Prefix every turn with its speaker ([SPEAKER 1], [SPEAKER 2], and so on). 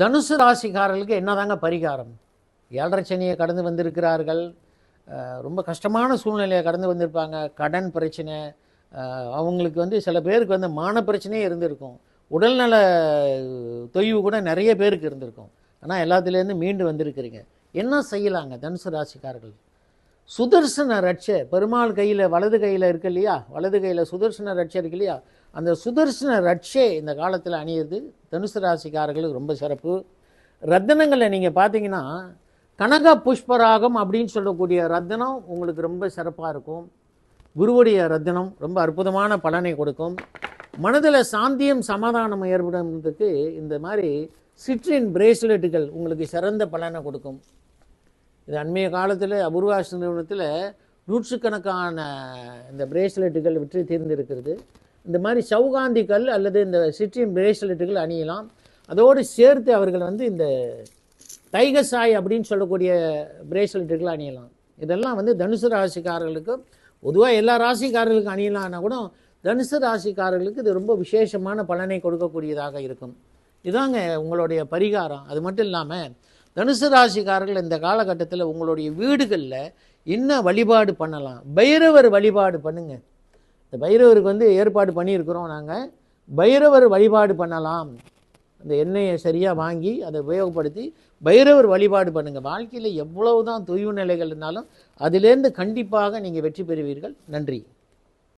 [SPEAKER 1] தனுசு ராசிக்காரர்களுக்கு என்னதாங்க பரிகாரம்? ஏழரை சனியை கடந்து வந்திருக்கிறார்கள். ரொம்ப கஷ்டமான சூழ்நிலையை கடந்து வந்திருப்பாங்க. கடன் பிரச்சனை அவங்களுக்கு வந்து சில பேருக்கு வந்து மான பிரச்சனையே இருந்திருக்கும். உடல்நல தொய்வு கூட நிறைய பேருக்கு இருந்திருக்கும். ஆனால் எல்லாத்துலேருந்து மீண்டு வந்திருக்கிறீங்க. என்ன செய்யலாங்க தனுசு ராசிக்காரர்கள்? சுதர்சன ரட்சை பெருமாள் கையில் வலது கையில் இருக்கு இல்லையா? வலது கையில் சுதர்சன ரட்சை இருக்கு இல்லையா? அந்த சுதர்சன ரட்சை இந்த காலத்தில் அணியிறது தனுசு ராசிக்காரர்களுக்கு ரொம்ப சிறப்பு. ரத்தனங்களை நீங்கள் பார்த்தீங்கன்னா கனக புஷ்பராகம் அப்படின்னு சொல்லக்கூடிய ரத்தனம் உங்களுக்கு ரொம்ப சிறப்பாக இருக்கும். குருவுடைய ரத்தனம் ரொம்ப அற்புதமான பலனை கொடுக்கும். மனதில் சாந்தியம் சமாதானம் ஏற்படுறதுக்கு இந்த மாதிரி சிற்றின் பிரேஸ்லெட்டுகள் உங்களுக்கு சிறந்த பலனை கொடுக்கும். இது அண்மைய காலத்தில் அபூர்வாஸ் நிறுவனத்தில் நூற்றுக்கணக்கான இந்த பிரேஸ்லெட்டுகள் விற்று தீர்ந்திருக்கிறது. இந்த மாதிரி சவுகாந்தி கல் அல்லது இந்த சிற்றின் பிரேஸ்லெட்டுகள் அணியலாம். அதோடு சேர்த்து அவர்கள் வந்து இந்த டைகசாய் அப்படின்னு சொல்லக்கூடிய பிரேஸ்லெட்டுகள் அணியலாம். இதெல்லாம் வந்து தனுசு ராசிக்காரர்களுக்கு பொதுவாக எல்லா ராசிக்காரர்களுக்கும் அணியலாம்னா கூட தனுசு ராசிக்காரர்களுக்கு இது ரொம்ப விசேஷமான பலனை கொடுக்கக்கூடியதாக இருக்கும். இதாங்க உங்களுடைய பரிகாரம். அது மட்டும் இல்லாமல் தனுசு ராசிக்காரர்கள் இந்த காலகட்டத்தில் உங்களுடைய வீடுகளில் என்ன வழிபாடு பண்ணலாம்? பைரவர் வழிபாடு பண்ணுங்க. இந்த பைரவருக்கு வந்து ஏற்பாடு பண்ணியிருக்கிறோம் நாங்கள் பைரவர் வழிபாடு பண்ணலாம். அந்த எண்ணெயை சரியாக வாங்கி அதை உபயோகப்படுத்தி பைரவர் வழிபாடு பண்ணுங்கள் வாழ்க்கையில் எவ்வளவு தான் தொய்வு நிலைகள் இருந்தாலும் அதிலேருந்து கண்டிப்பாக நீங்கள் வெற்றி பெறுவீர்கள். நன்றி.